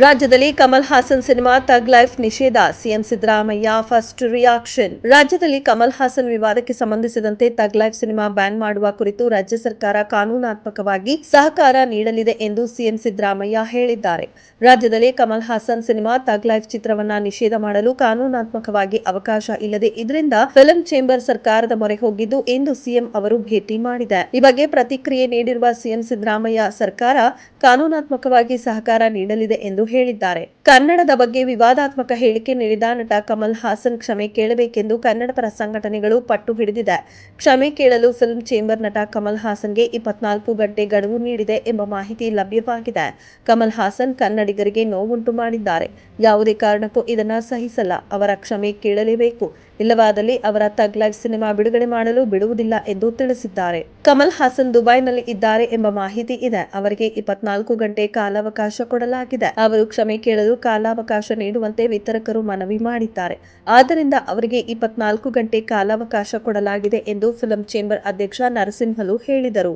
ರಾಜ್ಯದಲ್ಲಿ Kamal Haasan cinema Thug Life ನಿಷೇಧ, CM Siddaramaiah first reaction ರಾಜ್ಯದಲ್ಲಿ ಕಮಲ್ ಹಾಸನ್ ವಿವಾದಕ್ಕೆ ಸಂಬಂಧಿಸಿದಂತೆ ತಗ್ ಲೈಫ್ ಸಿನಿಮಾ ಬ್ಯಾನ್ ಮಾಡುವ ಕುರಿತು ರಾಜ್ಯ ಸರ್ಕಾರ ಕಾನೂನಾತ್ಮಕವಾಗಿ ಸಹಕಾರ ನೀಡಲಿದೆ ಎಂದು ಸಿಎಂ ಸಿದ್ದರಾಮಯ್ಯ ಹೇಳಿದ್ದಾರೆ. ರಾಜ್ಯದಲ್ಲಿ Kamal Haasan cinema Thug Life ಚಿತ್ರವನ್ನ ನಿಷೇಧ ಮಾಡಲು ಕಾನೂನಾತ್ಮಕವಾಗಿ ಅವಕಾಶ ಇಲ್ಲದೆ ಇದರಿಂದ ಫಿಲಂ ಚೇಂಬರ್ ಸರ್ಕಾರದ ಮೊರೆ ಹೋಗಿದ್ದು ಎಂದು ಸಿಎಂ ಅವರು ಭೇಟಿ ಮಾಡಿದೆ. ಈ ಬಗ್ಗೆ ಪ್ರತಿಕ್ರಿಯೆ ನೀಡಿರುವ ಸಿಎಂ ಸಿದ್ದರಾಮಯ್ಯ, ಸರ್ಕಾರ ಕಾನೂನಾತ್ಮಕವಾಗಿ ಸಹಕಾರ ನೀಡಲಿದೆ ಎಂದು ಹೇಳಿದ್ದಾರೆ. ಕನ್ನಡದ ಬಗ್ಗೆ ವಿವಾದಾತ್ಮಕ ಹೇಳಿಕೆ ನೀಡಿದ ನಟ ಕಮಲ್ ಹಾಸನ್ ಕ್ಷಮೆ ಕೇಳಬೇಕೆಂದು ಕನ್ನಡ ಪರ ಸಂಘಟನೆಗಳು ಪಟ್ಟು ಹಿಡಿದಿದೆ. ಕ್ಷಮೆ ಕೇಳಲು ಫಿಲ್ಮ್ ಚೇಂಬರ್ ನಟ ಕಮಲ್ ಹಾಸನ್ಗೆ ಇಪ್ಪತ್ನಾಲ್ಕು ಗಂಟೆ ಗಡುವು ನೀಡಿದೆ ಎಂಬ ಮಾಹಿತಿ ಲಭ್ಯವಾಗಿದೆ. ಕಮಲ್ ಹಾಸನ್ ಕನ್ನಡಿಗರಿಗೆ ನೋವುಂಟು ಮಾಡಿದ್ದಾರೆ. ಯಾವುದೇ ಕಾರಣಕ್ಕೂ ಇದನ್ನ ಸಹಿಸಲ್ಲ. ಅವರ ಕ್ಷಮೆ ಕೇಳಲೇಬೇಕು. ಇಲ್ಲವಾದಲ್ಲಿ ಅವರ ತಗ್ ಲೈಫ್ ಸಿನಿಮಾ ಬಿಡುಗಡೆ ಮಾಡಲು ಬಿಡುವುದಿಲ್ಲ ಎಂದು ತಿಳಿಸಿದ್ದಾರೆ. ಕಮಲ್ ಹಾಸನ್ ದುಬೈನಲ್ಲಿ ಇದ್ದಾರೆ ಎಂಬ ಮಾಹಿತಿ ಇದೆ. ಅವರಿಗೆ ಇಪ್ಪತ್ನಾಲ್ಕು ಗಂಟೆ ಕಾಲಾವಕಾಶ ಕೊಡಲಾಗಿದೆ. ಅವರು ಕ್ಷಮೆ ಕೇಳಲು ಕಾಲಾವಕಾಶ ನೀಡುವಂತೆ ವಿತರಕರು ಮನವಿ ಮಾಡಿದ್ದಾರೆ. ಆದ್ದರಿಂದ ಅವರಿಗೆ ಇಪ್ಪತ್ನಾಲ್ಕು ಗಂಟೆ ಕಾಲಾವಕಾಶ ಕೊಡಲಾಗಿದೆ ಎಂದು ಫಿಲಂ ಚೇಂಬರ್ ಅಧ್ಯಕ್ಷ ನರಸಿಂಹಲು ಹೇಳಿದರು.